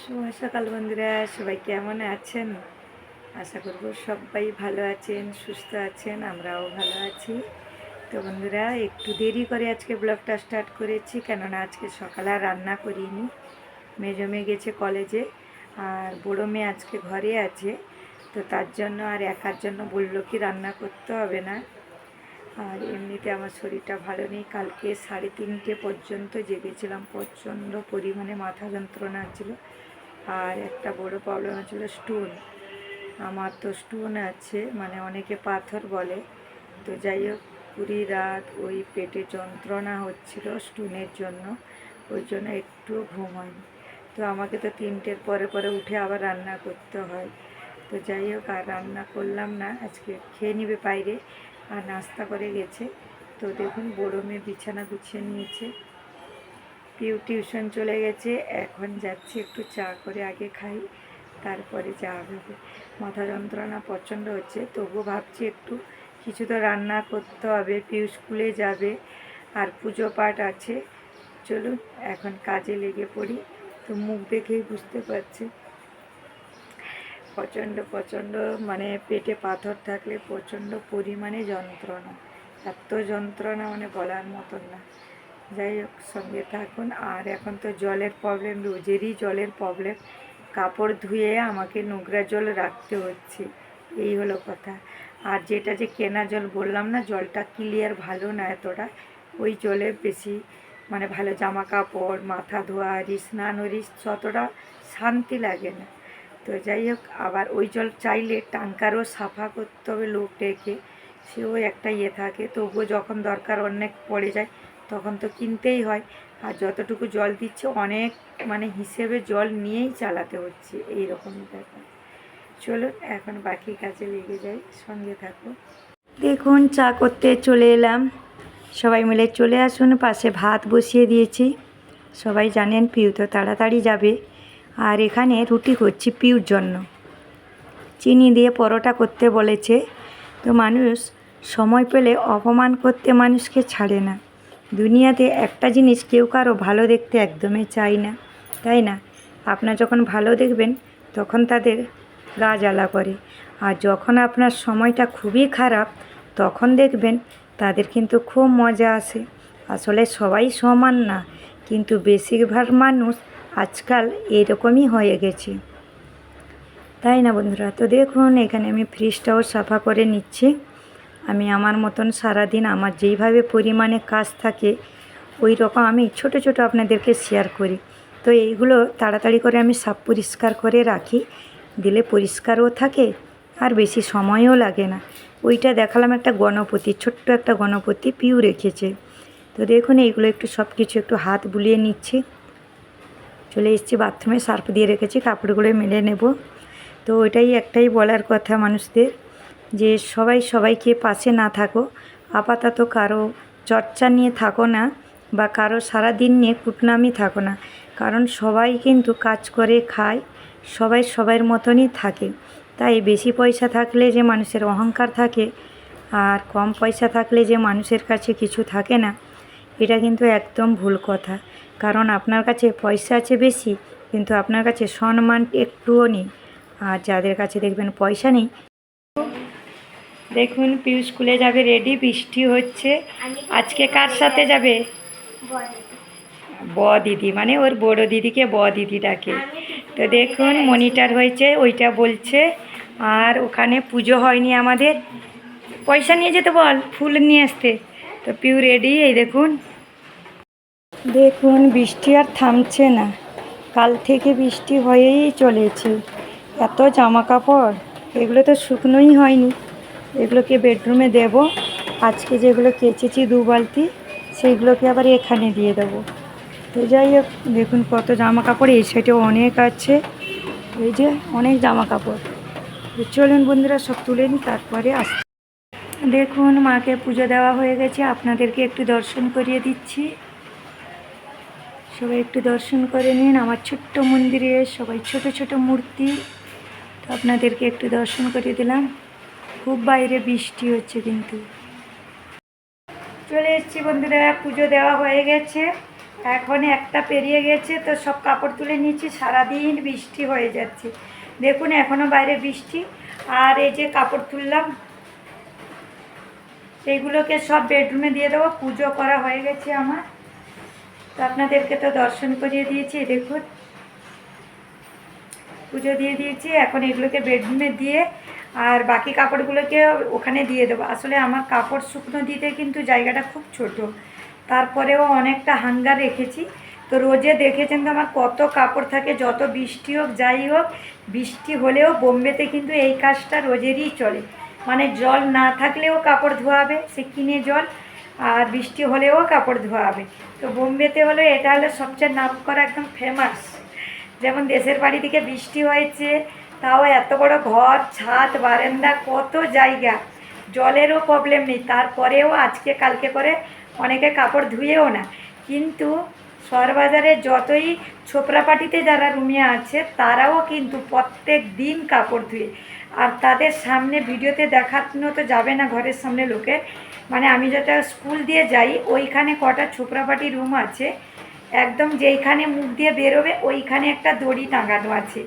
শুভ সকাল বন্ধুরা, সবাই কেমন আছেন? আশা করব সবাই ভালো আছেন, সুস্থ আছেন, আমরাও ভালো আছি। তো বন্ধুরা, একটু দেরি করে আজকে ব্লগটা স্টার্ট করেছি, কেননা আজকে সকালে রান্না করিনি। মেজো মেয়ে গেছে কলেজে, আর বড়ো মেয়ে আজকে ঘরে আছে। তো তার জন্য আর একার জন্য বলল কি রান্না করতে হবে না। আর এমনিতে আমার শরীরটা ভালো নেই। কালকে সাড়ে তিনটে পর্যন্ত জেগেছিলাম, প্রচণ্ড পরিমাণে মাথা যন্ত্রণা ছিল আর একটা বড় প্রবলেম হচ্ছিল স্টোন আমার তো স্টোন আছে মানে অনেকে পাথর বলে। তো যাই হোক কুড়ি রাত ওই পেটে যন্ত্রণা হচ্ছিল স্টোনের জন্য, ওই জন্য একটু ঘুম হয়নি। তো আমাকে তো তিনটের পরে পরে উঠে আবার রান্না করতে হয়। তো যাই হোক, আর রান্না করলাম না, আজকে খেয়ে নিবে বাইরে। আর নাস্তা করে গেছে। তো দেখুন, বড়ো মেয়ে বিছানা গুছিয়ে নিয়েছে। পিউ টিউশন চলে গেছে। এখন যাচ্ছি একটু চা করে আগে খাই, তারপরে চা হবে মাথা যন্ত্রণা প্রচণ্ড হচ্ছে, তবুও ভাবছি একটু কিছু তো রান্না করতে হবে। পিউ স্কুলে যাবে, আর পুজো পাঠ আছে। চলুন, এখন কাজে লেগে পড়ি। তো মুখ দেখেই বুঝতে পারছি প্রচণ্ড প্রচণ্ড মানে পেটে পাথর থাকলে প্রচণ্ড পরিমাণে যন্ত্রণা। এত যন্ত্রণা মানে বলার মতন না। যাই হোক, সঙ্গে থাকুন। আর এখন তো জলের প্রবলেম রোজেরই জলের প্রবলেম কাপড় ধুয়ে আমাকে নোংরা জল রাখতে হচ্ছে। এই হলো কথা। আর যেটা যে কেনা জল বললাম না, জলটা ক্লিয়ার ভালো না এতটা। ওই জলে বেশি মানে ভালো জামা কাপড়, মাথা ধোয়া হরি স্নান হরি ততটা শান্তি লাগে না। তো যাই হোক, আবার ওই জল চাইলে টাঙ্কারও সাফা করতে হবে লোক ডেকে সেও একটা ইয়ে থাকে। তবুও যখন দরকার অনেক পড়ে যায়, তখন তো কিনতেই হয়। আর যতটুকু জল দিচ্ছে, অনেক মানে হিসেবে জল নিয়েই চালাতে হচ্ছে এই রকম ব্যাপার। চলুন এখন বাকি কাজে লেগে যাই, সঙ্গে থাকো। দেখুন, চা করতে চলে এলাম। সবাই মিলে চলে আসুন, পাশে ভাত বসিয়ে দিয়েছি। সবাই জানেন, পিউ তো তাড়াতাড়ি যাবে। আর এখানে রুটি করছি পিউর জন্য। চিনি দিয়ে পরোটা করতে বলেছে। তো মানুষ সময় পেলে অপমান করতে মানুষকে ছাড়ে না। দুনিয়াতে একটা জিনিস কেউ কারও ভালো দেখতে একদমই চাই না, তাই না? আপনার যখন ভালো দেখবেন, তখন তাদের গা জ্বালা করে। আর যখন আপনার সময়টা খুবই খারাপ, তখন দেখবেন তাদের কিন্তু খুব মজা আসে। আসলে সবাই সমান না, কিন্তু বেশিরভাগ মানুষ আজকাল এরকমই হয়ে গেছে। তাই না বন্ধুরা? তো দেখুন, এখানে আমি ফ্রিজটাও সাফা করে নিচ্ছি। আমি আমার মতন সারাদিন আমার যেইভাবে পরিমাণে কাজ থাকে ওই রকম আমি ছোট ছোট আপনাদেরকে শেয়ার করি। তো এইগুলো তাড়াতাড়ি করে আমি সাফ পরিষ্কার করে রাখি। দিলে পরিষ্কারও থাকে, আর বেশি সময়ও লাগে না। ওইটা দেখালাম একটা গণপতি, ছোট্ট একটা গণপতি পিউ রেখেছে। তো দেখুন, এইগুলো একটু সব কিছু একটু হাত বুলিয়ে নিচ্ছি। চলে এসেছি, বাথরুমে সার্ফ দিয়ে রেখেছি, কাপড়গুলো মেলে নেব। তো ওইটাই একটাই বলার কথা মানুষদের, যে সবাই সবাইকে পাশে না থাকো। আপাতত কারও চর্চা নিয়ে থাকো না বা কারও সারা দিন নিয়ে কুটনামি থাকো না। কারণ সবাই কিন্তু কাজ করে, খায়, সবাই সবার মতনই থাকে। তাই বেশি পয়সা থাকলে যে মানুষের অহংকার থাকে, আর কম পয়সা থাকলে যে মানুষের কাছে কিছু থাকে না এটা কিন্তু একদম ভুল কথা। কারণ আপনার কাছে পয়সা আছে বেশি, কিন্তু আপনার কাছে সম্মান একটুও নেই। আর যাদের কাছে দেখবেন পয়সা নেই, দেখুন পিউ স্কুলে যাবে রেডি, বৃষ্টি হচ্ছে। আজকে কার সাথে যাবে? ব দিদি মানে ওর বড় দিদিকে ব দিদি ডাকে তো দেখুন মনিটার হয়েছে, ওইটা বলছে। আর ওখানে পুজো হয়নি আমাদের। পয়সা নিয়ে যেতে বল, ফুল নিয়ে আসতে। তো পিউ রেডি, এই দেখুন। দেখুন, বৃষ্টি আর থামছে না। কাল থেকে বৃষ্টি হয়েই চলেছে। এত জামা কাপড় এগুলো তো শুকনোই হয়নি। এগুলোকে বেডরুমে দেব। আজকে যেগুলো কেচেছি দু বালতি, সেইগুলোকে আবার এখানে দিয়ে দেবো। তো যাই হোক, দেখুন কত জামা কাপড় এই সাইডেও অনেক আছে। এই যে অনেক জামা কাপড় চলুন বন্ধুরা, সব তুলে নিই, তারপরে আস দেখুন, মাকে পুজো দেওয়া হয়ে গেছে। আপনাদেরকে একটু দর্শন করিয়ে দিচ্ছি। সবাই একটু দর্শন করে নিন। আমার ছোট্ট মন্দিরে সবাই ছোট ছোট মূর্তি। তো আপনাদেরকে একটু দর্শন করিয়ে দিলাম। খুব বাইরে বৃষ্টি হচ্ছে কিন্তু। চলে এসেছি বন্ধুরা, পুজো দেওয়া হয়ে গেছে। এখন একটা পেরিয়ে গেছে, তো সব কাপড় তুলে নিচ্ছি সারাদিন বৃষ্টি হয়ে যাচ্ছে। দেখুন এখনও বাইরে বৃষ্টি। আর এই যে কাপড় তুললাম, এইগুলোকে সব বেডরুমে দিয়ে দেবো। পুজো করা হয়ে গেছে আমার। তো আপনাদেরকে তো দর্শন করিয়ে দিয়েছি দেখুন। পুজো দিয়ে দিয়েছি, এখন এগুলোকে বেডরুমে দিয়ে আর বাকি কাপড়গুলোকে ওখানে দিয়ে দেবো। আসলে আমার কাপড় শুকনো দিতে কিন্তু জায়গাটা খুব ছোট, তারপরেও অনেকটা হাঙ্গার রেখেছি। তো রোজে দেখেছেন তো আমার কত কাপড় থাকে, যত বৃষ্টি হোক, যাই হোক, বৃষ্টি হলেও বোম্বেতে কিন্তু এই কাজটা রোজেরই চলে। মানে জল না থাকলেও কাপড় ধোয়াবে, সে কিনে জল। আর বৃষ্টি হলেও কাপড় ধোয়া হবে। তো বোম্বেতে হলো এটা হলো সবচেয়ে নাম করা একদম ফেমাস যেমন দেশের বাড়ি থেকে বৃষ্টি হয়েছে, তাও এত বড় ঘর, ছাদ, বারান্দা, কত জায়গা। জলেরও প্রবলেম নেই। তারপরেও আজকে কালকে করে অনেকে কাপড় ধুয়েও না। কিন্তু শহরবাজারে যতই ছোপরাপাটিতে যারা রুমে আছে, তারাও কিন্তু প্রত্যেক দিন কাপড় ধুয়ে। আর তাদের সামনে ভিডিওতে দেখানো তো যাবে না ঘরের সামনে লোকে মানে আমি যেটা স্কুল দিয়ে যাই, ওইখানে কটা ছোপরাপাটি রুম আছে। একদম যেইখানে মুখ দিয়ে বেরোবে, ওইখানে একটা দড়ি টাঙানো আছে।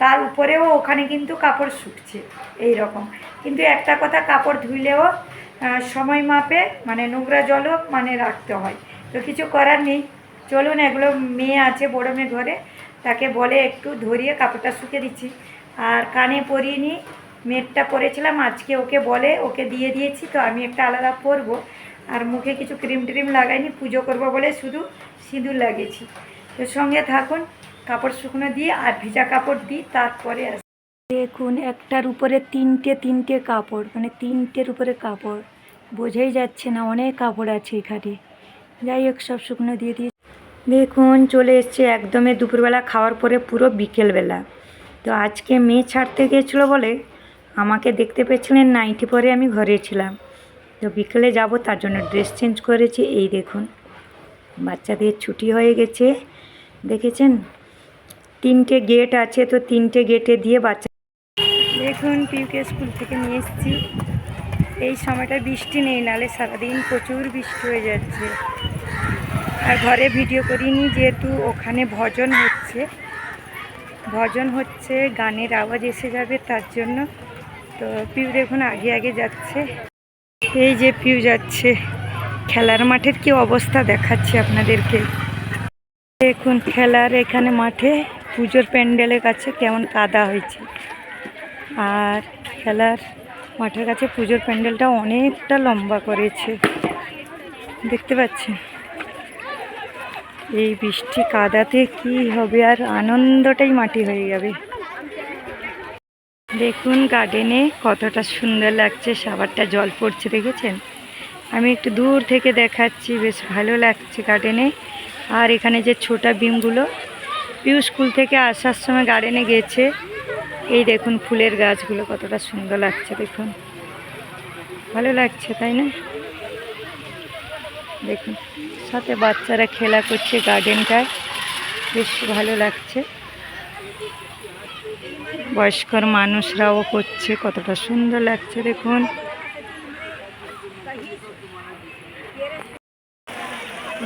তার উপরেও ওখানে কিন্তু কাপড় শুকছে এই রকম কিন্তু একটা কথা, কাপড় ধুইলেও সময় মাপে মানে নোংরা জলও মানে রাখতে হয়। তো কিছু করার নেই। চলুন, এগুলো মেয়ে আছে, বড়ো মেয়ে ঘরে। তাকে বলে, একটু ধরিয়ে কাপড়টা শুকে দিচ্ছি। আর কানে পরিয়ে নিই মেয়েরটা পরেছিলাম, আজকে ওকে বলে, ওকে দিয়ে দিয়েছি, তো আমি একটা আলাদা পরবো। আর মুখে কিছু ক্রিম ট্রিম লাগাইনি, পুজো করব বলে শুধু সিঁদুর লাগিয়েছি। তো সঙ্গে থাকুন, কাপড় শুকনো দিয়ে আর ভিজা কাপড় দিই, তারপরে আস। দেখুন, একটার উপরে তিনটে তিনটে কাপড় মানে তিনটের উপরে কাপড়। বোঝাই যাচ্ছে না, অনেক কাপড় আছে এখানে। যাই হোক, সব শুকনো দিয়ে দিয়ে দেখুন, চলে এসছে একদমই দুপুরবেলা খাওয়ার পরে পুরো বিকেলবেলা। তো আজকে মেয়ে ছাড়তে গিয়েছিল বলে আমাকে দেখতে পেয়েছিলেন নাইটি পরে আমি ঘরে ছিলাম। তো বিকেলে যাব, তার জন্য ড্রেস চেঞ্জ করেছি, এই দেখুন। বাচ্চাদের ছুটি হয়ে গেছে, দেখেছেন? তিনটে গেট আছে, তো তিনটে গেটে দিয়ে বাচ্চা দেখুন পিউকে স্কুল থেকে নিয়ে এসেছি। এই সময়টা বৃষ্টি নেই, নালে সারাদিন প্রচুর বৃষ্টি হয়ে যাচ্ছে। ঘরে ভিডিও করিনি, যেহেতু ওখানে ভজন হচ্ছে। ভজন হচ্ছে, গানের আওয়াজ এসে যাবে তার জন্য। তো পিউ দেখুন, আগে আগে যাচ্ছে। এই যে পিউ যাচ্ছে। খেলার মাঠের কি অবস্থা দেখাচ্ছি আপনাদেরকে। দেখুন, খেলার এখানে মাঠে পুজোর প্যান্ডেলের কাছে কেমন কাদা হয়েছে। আর খেলার মাঠের কাছে পুজোর প্যান্ডেলটা অনেকটা লম্বা করেছে। দেখতে পাচ্ছেন? এই বৃষ্টি কাদাতে কি হবে আর আনন্দটাই মাটি হয়ে যাবে। দেখুন গার্ডেনে কতটা সুন্দর লাগছে, সাবারটা জল পড়ছে দেখেছেন? আমি একটু দূর থেকে দেখাচ্ছি, বেশ ভালো লাগছে গার্ডেনে। আর এখানে যে ছোটা বিমগুলো, পিউ স্কুল থেকে আসার সময় গার্ডেনে গেছে। এই দেখুন ফুলের গাছগুলো কতটা সুন্দর লাগছে দেখুন। ভালো লাগছে, তাই না? দেখুন। সাথে বাচ্চারা খেলা করছে গার্ডেনটায়। বেশ ভালো লাগছে। বয়স্কর মানুষরাও করছে, কতটা সুন্দর লাগছে, দেখুন।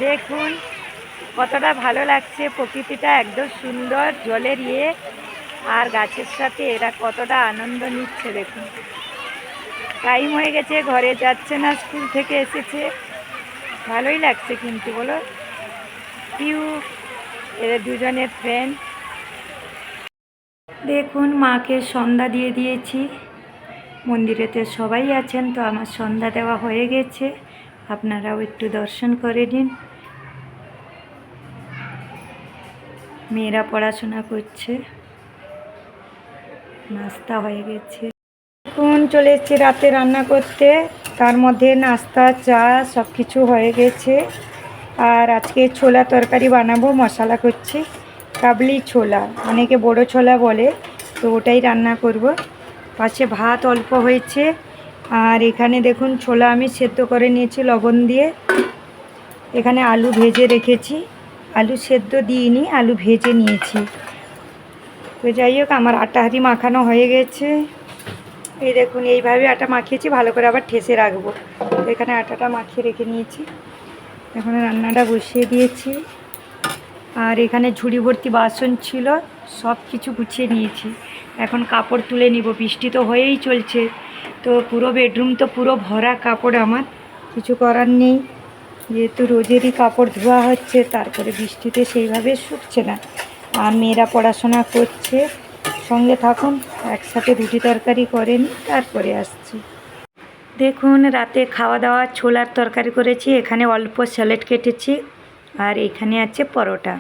দেখুন, কতটা ভালো লাগছে, প্রকৃতিটা একদম সুন্দর, জলের ইয়ে। আর গাছের সাথে এরা কতটা আনন্দ নিচ্ছে, দেখুন। টাইম হয়ে গেছে, ঘরে যাচ্ছে না, স্কুল থেকে এসেছে। ভালোই লাগছে কিন্তু, বলো? পিউ এদের দুজনের ফ্রেন্ড দেখুন, মাকে সন্ধ্যা দিয়ে দিয়েছি। মন্দিরেতে সবাই আছেন, তো আমার সন্ধ্যা দেওয়া হয়ে গেছে। আপনারাও একটু দর্শন করে নিন। মেয়েরা পড়াশোনা করছে। নাস্তা হয়ে গেছে। এখন চলে এসেছি রাতে রান্না করতে। তার মধ্যে নাস্তা, চা সব কিছু হয়ে গেছে। আর আজকে ছোলা তরকারি বানাবো, মশলা করছি। কাবলি ছোলা, অনেকে বড় ছোলা বলে, তো ওটাই রান্না করব। পাশে ভাত অল্প হয়েছে। আর এখানে দেখুন, ছোলা আমি সেদ্ধ করে নিয়েছি লবণ দিয়ে। এখানে আলু ভেজে রেখেছি। আলু সেদ্ধ দিইনি, আলু ভেজে নিয়েছি। তো যাই হোক, আমার আটাহারি মাখানো হয়ে গেছে। এই দেখুন, এইভাবে আটা মাখিয়েছি, ভালো করে আবার ঠেসে রাখব। এখানে আটাটা মাখিয়ে রেখে নিয়েছি। এখন রান্নাটা বসিয়ে দিয়েছি। আর এখানে ঝুড়ি ভর্তি বাসন ছিল, সব কিছু গুছিয়ে নিয়েছি। এখন কাপড় তুলে নিব, বৃষ্টি তো হয়েই চলছে। তো পুরো বেডরুম তো পুরো ভরা কাপড় আমার, কিছু করার নেই। যেহেতু রোজেরই কাপড় ধোয়া হচ্ছে, তারপরে বৃষ্টিতে সেইভাবে শুকছে না। আর মেয়েরা পড়াশোনা করছে সঙ্গে থাকুন, একসাথে রুটি তরকারি করেন, তারপরে আসছি। দেখুন, রাতে খাওয়া দাওয়া ছোলার তরকারি করেছি, এখানে অল্প স্যালাড কেটেছি, আর এখানে আছে পরোটা।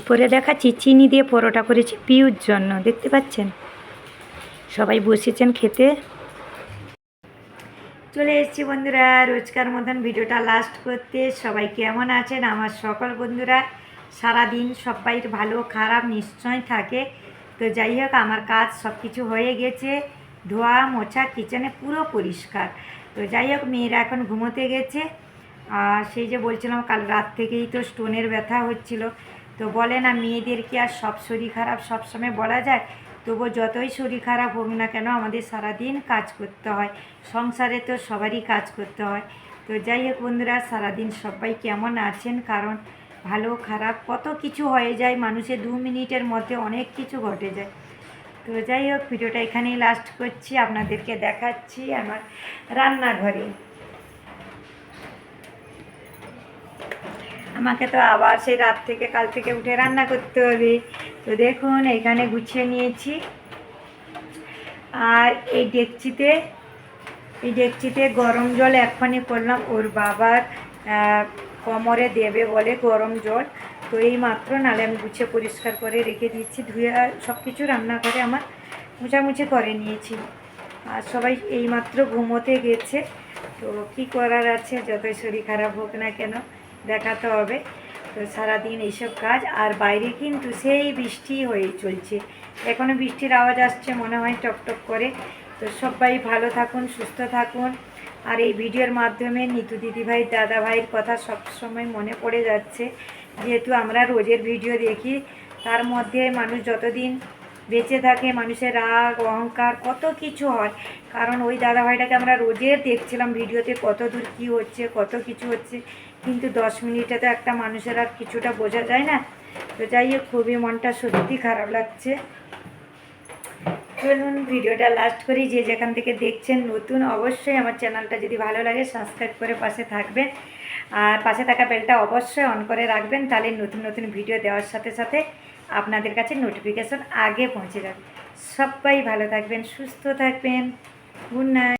উপরে দেখাচ্ছি চিনি দিয়ে পরোটা করেছি, পিউর জন্য, দেখতে পাচ্ছেন? সবাই বসেছেন খেতে। চলে এসেছি বন্ধুরা, রোজকার মতন ভিডিওটা লাস্ট করতে। সবাই কেমন আছেন? আমার সকল বন্ধুরা সারাদিন সবাই ভালো, খারাপ নিশ্চয় থাকে। তো যাই হোক, আমার কাজ সব কিছু হয়ে গেছে। ধোয়া, মোছা, কিচেনে পুরো পরিষ্কার। তো যাই হোক, মেয়েরা এখন ঘুমোতে গেছে। আর সেই যে বলছিলাম, কাল রাত থেকেই তো স্টোনের ব্যথা হচ্ছিল। তো বলে না, মেয়েদের কি আর সব শরীর খারাপ? সব সময় বলা যায় তবু যতই শরীর খারাপ হোক না কেন, আমাদের সারাদিন কাজ করতে হয়। সংসারে তো সবারই কাজ করতে হয়। তো যাই হোক, বন্ধুরা, সারাদিন সবাই কেমন আছেন? কারণ ভালো, খারাপ, কত কিছু হয়ে যায়, মানুষের দু মিনিটের মধ্যে অনেক কিছু ঘটে যায়। তো যাই হোক, ভিডিওটা এখানেই লাস্ট করছি, আপনাদেরকে দেখাচ্ছি আমার রান্নাঘরে। আমাকে তো আবার সেই রাত থেকে, কাল থেকে উঠে রান্না করতে হবে। তো দেখুন, এখানে গুছিয়ে নিয়েছি। আর এই ডেকচিতে এই ডেকচিতে গরম জল এক্ষুনি করলাম ওর বাবার কোমরে দেবে বলে গরম জল। তো এই মাত্র নালে আমি গুছিয়ে পরিষ্কার করে রেখে দিচ্ছি ধুয়ে সব কিছু রান্না করে আমার মুছামুছি করে নিয়েছি। আর সবাই এই মাত্র ঘুমোতে গেছে। তো কি করার আছে, যতই শরীর খারাপ হোক না কেন দেখাতে হবে। তো সারাদিন এইসব কাজ, আর বাইরে কিন্তু সেই বৃষ্টি হয়ে চলছে। এখনও বৃষ্টির আওয়াজ আসছে, মনে হয় টপ করে। তো সবাই ভালো থাকুন, সুস্থ থাকুন। আর এই ভিডিওর মাধ্যমে নিতু দিদিভাই দাদা ভাইয়ের কথা সবসময় মনে পড়ে যাচ্ছে। যেহেতু আমরা রোজের ভিডিও দেখি, তার মধ্যে মানুষ যতদিন বেঁচে থাকে, মানুষের রাগ, অহংকার, কত কিছু হয়। কারণ ওই দাদা ভাইটাকে আমরা রোজের দেখছিলাম ভিডিওতে কত দূর কী হচ্ছে, কত কিছু হচ্ছে। কিন্তু দশ মিনিটে তো একটা মানুষের আর কিছুটা বোঝা যায় না। তো যাই হোক, খুবই মনটা সত্যি খারাপ লাগছে। চলুন ভিডিওটা লাস্ট করি, যে যেখান থেকে দেখছেন নতুন, অবশ্যই আমার চ্যানেলটা যদি ভালো লাগে সাবস্ক্রাইব করে পাশে থাকবেন। আর পাশে থাকা বেলটা অবশ্যই অন করে রাখবেন, তাহলে নতুন নতুন ভিডিও দেওয়ার সাথে সাথে আপনাদের কাছে নোটিফিকেশন আগে পৌঁছে যাবে। সবাই ভালো থাকবেন, সুস্থ থাকবেন। Good night